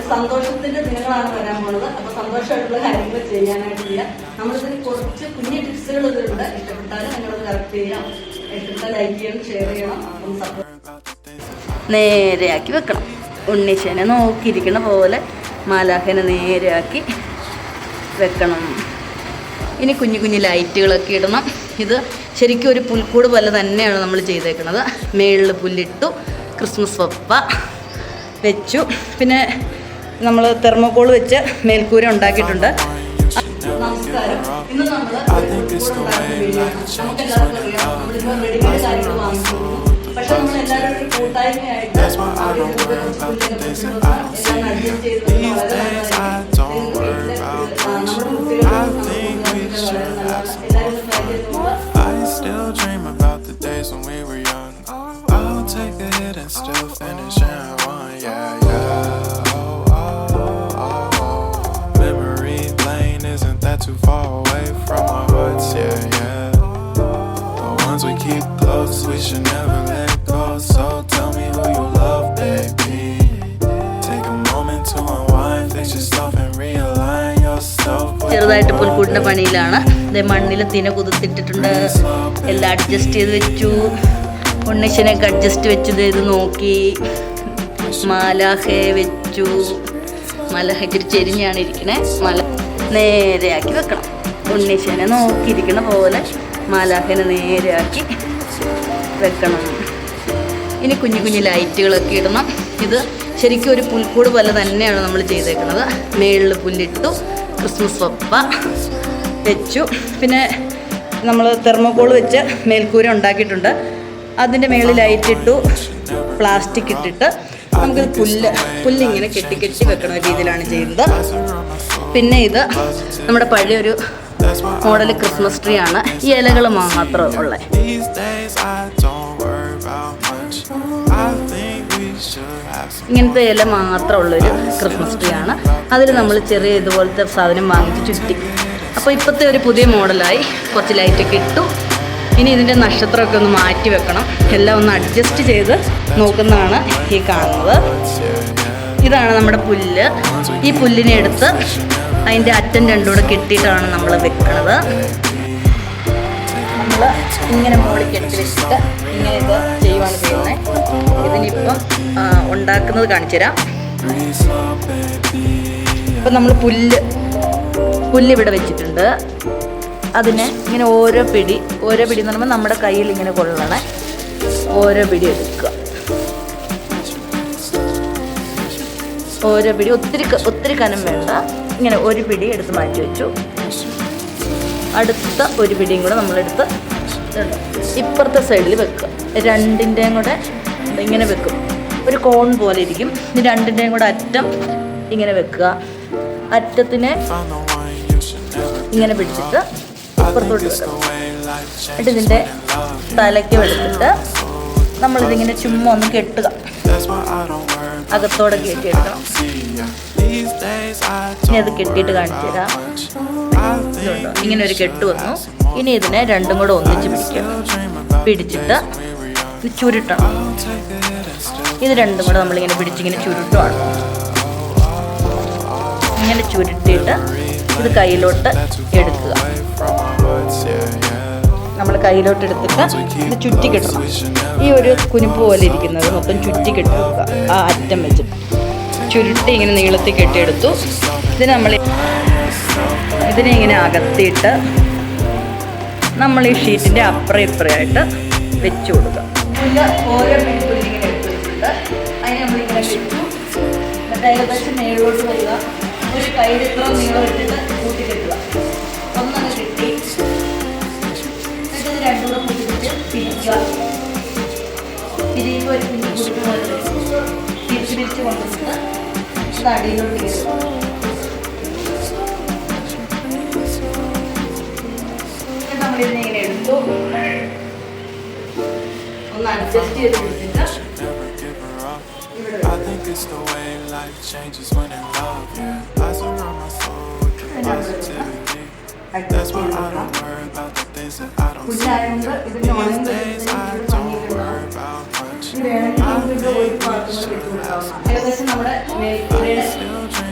ഒരു സന്തോഷത്തിന്റെ ദിനങ്ങളാണ് വരാൻ പോണത്. അപ്പൊ സന്തോഷമായിട്ടുള്ള കാര്യങ്ങൾ ചെയ്യാനായിട്ടില്ല. ചെയ്യാം നമ്മളിതിന് കുറച്ച് കുഞ്ഞു ടിപ്സുകൾ ഇതിലുണ്ട് ഇഷ്ടപ്പെട്ടാലും നിങ്ങൾ കറക്റ്റ് ചെയ്യാം. ഇഷ്ടപ്പെട്ടാൽ ലൈക്ക് ചെയ്യണം ഷെയർ ചെയ്യണം. അപ്പം നേരെയാക്കി വെക്കണം. ഉണ്ണീശനെ നോക്കിയിരിക്കണ പോലെ മാലാഖനെ നേരെയാക്കി വെക്കണം. ഇനി കുഞ്ഞു കുഞ്ഞു ലൈറ്റുകളൊക്കെ ഇടണം. ഇത് ശരിക്കും ഒരു പുൽക്കൂട് പോലെ തന്നെയാണ് നമ്മൾ ചെയ്തേക്കുന്നത് മേളിൽ പുല്ലിട്ടു ക്രിസ്മസ് പപ്പ വെച്ചു. പിന്നെ നമ്മൾ തെർമോക്കോൾ വെച്ച് മേൽക്കൂര ഉണ്ടാക്കിയിട്ടുണ്ട്. നമസ്കാരം. ഇന്ന് നമ്മൾ പക്ഷെ നമ്മൾ എല്ലാവരും ഒരു കൂട്ടായ്മയായിട്ട് ആദ്യം ചെറുതായിട്ട് പുൽക്കൂടിന്റെ പണിയിലാണ്. ഇത് മണ്ണിൽ തിന കുതിർത്തിട്ടിട്ടുണ്ട്. എല്ലാം അഡ്ജസ്റ്റ് ചെയ്ത് വെച്ചു. ഉണ്ണിച്ചനൊക്കെ അഡ്ജസ്റ്റ് വെച്ചു. ചെയ്ത് നോക്കി. മാലാഹേ വെച്ചു. മലഹ ചെരിഞ്ഞാണ് ഇരിക്കണേ. മല നേരെയാക്കി വെക്കണം. ഉണ്ണിച്ചനെ നോക്കിയിരിക്കണ പോലെ മാലാഹനെ നേരെയാക്കി വെക്കണം. ഇനി കുഞ്ഞു കുഞ്ഞു ലൈറ്റുകളൊക്കെ ഇടണം. ഇത് ശരിക്കും ഒരു പുൽക്കൂട് പോലെ തന്നെയാണ് നമ്മൾ ചെയ്തേക്കുന്നത് മേളിൽ പുല്ലിട്ടു. ക്രിസ്മസ് പപ്പ വെച്ചു. പിന്നെ നമ്മൾ തെർമോക്കോൾ വെച്ച് മേൽക്കൂര ഉണ്ടാക്കിയിട്ടുണ്ട്. അതിന്റെ ഇട്ടു പ്ലാസ്റ്റിക് ഇട്ടിട്ട്. നമുക്കിത് പുല്ല് പുല്ലിങ്ങനെ കെട്ടി കെട്ടി വെക്കണ രീതിയിലാണ് ചെയ്യുന്നത്. പിന്നെ ഇത് നമ്മുടെ പഴയൊരു മോഡൽ ക്രിസ്മസ് ട്രീ ആണ്. ഈ ഇലകൾ മാത്രമേ ഉള്ളത് ഇങ്ങനത്തെ ഇല മാത്രമുള്ളൊരു ക്രിസ്മസ് ട്രീ ആണ്. അതിൽ നമ്മൾ ചെറിയ ഇതുപോലത്തെ സാധനം വാങ്ങിച്ച് ചുറ്റി അപ്പോൾ ഇപ്പോഴത്തെ ഒരു പുതിയ മോഡലായി കുറച്ച് ലൈറ്റൊക്കെ ഇട്ടു. ഇനി ഇതിന്റെ നക്ഷത്രമൊക്കെ ഒന്ന് മാറ്റി വെക്കണം. എല്ലാം ഒന്ന് അഡ്ജസ്റ്റ് ചെയ്ത് നോക്കുന്നതാണ് ഈ കാണുന്നത്. ഇതാണ് നമ്മുടെ പുല്ല്. ഈ പുല്ലിനെ എടുത്ത് അതിന്റെ അറ്റം രണ്ടും കൂടെ കെട്ടിയിട്ടാണ് നമ്മൾ വെക്കുന്നത് നമ്മൾ ഇങ്ങനെ മുകളിൽ വെച്ചിട്ട് ഇങ്ങനെ ഇത് ചെയ്യുവാണ് ചെയ്യുന്നത് ഇതിനിപ്പം ഉണ്ടാക്കുന്നത് കാണിച്ചു തരാം. ഇപ്പം നമ്മൾ പുല്ല് പുല്ല് ഇവിടെ വെച്ചിട്ടുണ്ട്. അതിനെ ഇങ്ങനെ ഓരോ പിടി ഓരോ പിടി എന്ന് പറയുമ്പോൾ നമ്മുടെ കയ്യിൽ ഇങ്ങനെ കൊള്ളണേ. ഓരോ പിടി എടുക്കുക. ഓരോ പിടി ഒത്തിരി ഒത്തിരി കനം വേണ്ട. ഇങ്ങനെ ഒരു പിടി എടുത്ത് മാറ്റി വെച്ചു. അടുത്ത ഒരു പിടിയും കൂടെ നമ്മളെടുത്ത് ഇതുണ്ട്. ഇപ്പുറത്തെ സൈഡിൽ വെക്കുക. രണ്ടിന്റെയും കൂടെ ഇങ്ങനെ വെക്കും. ഒരു കോൺ പോലെ ഇരിക്കും. ഇത് രണ്ടിന്റെയും കൂടെ അറ്റം ഇങ്ങനെ വെക്കുക. അറ്റത്തിനെ. ഇങ്ങനെ പിടിച്ചിട്ട് ഇപ്പുറത്തോട്ട് വെക്കുക. എന്നിട്ട് ഇതിന്റെ. തലയ്ക്ക് എടുത്തിട്ട് നമ്മളിതിങ്ങനെ ചുമ്മാ ഒന്ന് കെട്ടുക. അകത്തോടെ days I ഇനി അത് കെട്ടിയിട്ട് കാണിച്ചു തരാം ഇങ്ങനെ ഒരു കെട്ട് വന്നു. ഇനി ഇതിനെ രണ്ടും കൂടെ ഒന്നിച്ച് പിടിക്കുക പിടിച്ചിട്ട് ചുരുട്ടണം. ഇത് രണ്ടും കൂടെ നമ്മളിങ്ങനെ പിടിച്ചിങ്ങനെ ചുരുട്ടുവാണ്. ഇങ്ങനെ ചുരുട്ടിയിട്ട് ഇത് കയ്യിലോട്ട് എടുക്കുക. നമ്മൾ കയ്യിലോട്ട് എടുത്തിട്ട് ഇത് ചുറ്റി കെട്ടണം. ഈ ഒരു കുനിപ്പ് പോലെ ഇരിക്കുന്നത് മൊത്തം ചുറ്റി കെട്ടി വെക്കുക. ആ അറ്റം വെച്ചിട്ട് ചുരുട്ടി ഇങ്ങനെ നീളത്തിൽ കെട്ടിയെടുത്തു. ഇതിന് നമ്മൾ ഇതിനെ ഇങ്ങനെ അകത്തിയിട്ട് നമ്മൾ ഈ ഷീറ്റിന്റെ അപ്പുറം ഇപ്പുറമായിട്ട് വെച്ച് കൊടുക്കുക. ഓരോ അതിനെ ഒരു കയ്യിൽ ഇത്ര നീളം ഇട്ടിട്ട് കൂട്ടി കെട്ടുക. ഒന്നങ്ങ് കിട്ടി. എന്നിട്ട് രണ്ടും കൂടെ പിരിയുമ്പോൾ ഒരു പോലെ വരും. തിരിച്ച് തിരിച്ച് കൊണ്ടുവന്നിട്ട് അടിയിലോട്ട് കയറുക. എന്നിട്ട് നമ്മളിതിനെ ഇങ്ങനെ എടുത്തു ഒന്ന് അഡ്ജസ്റ്റ് ചെയ്ത് കൊടുത്തിട്ട്. I think it's the way life changes when in love. Yeah, I surround my soul with the positivity. That's why I don't worry about the things that I don't see. These Days I don't worry about much. I think കെട്ടി കൊടുക്കാവുന്നതാണ്. ഏകദേശം നമ്മുടെ മേൽക്കൂരയുടെ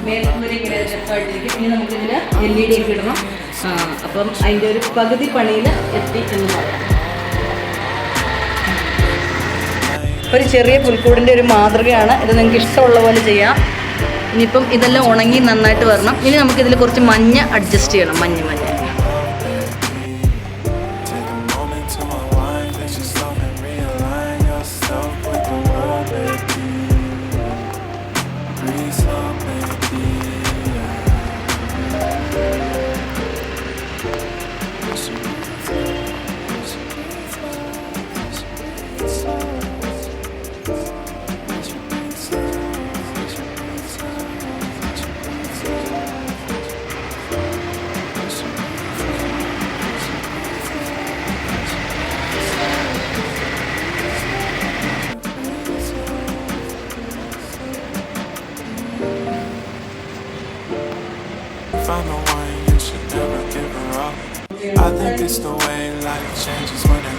മേൽക്കൂര ഇങ്ങനെ രസമായിട്ടിരിക്കും ഇനി നമുക്കിതിൽ L E D ഒക്കെ ഇടണം അപ്പം അതിന്റെ ഒരു പകുതി പണിയിൽ എത്തി എന്ന് പറയാം. ഒരു ചെറിയ പുൽക്കൂടിന്റെ ഒരു മാതൃകയാണ്. ഇത് നിങ്ങൾക്ക് ഇഷ്ടമുള്ള പോലെ ചെയ്യാം. ഇനിയിപ്പം ഇതെല്ലാം ഉണങ്ങി നന്നായിട്ട് വരണം. ഇനി നമുക്കിതിൽ കുറച്ച് മഞ്ഞ അഡ്ജസ്റ്റ് ചെയ്യണം. മഞ്ഞ മഞ്ഞ. Find the one you should never give her up. I think it's the way life changes when yeah.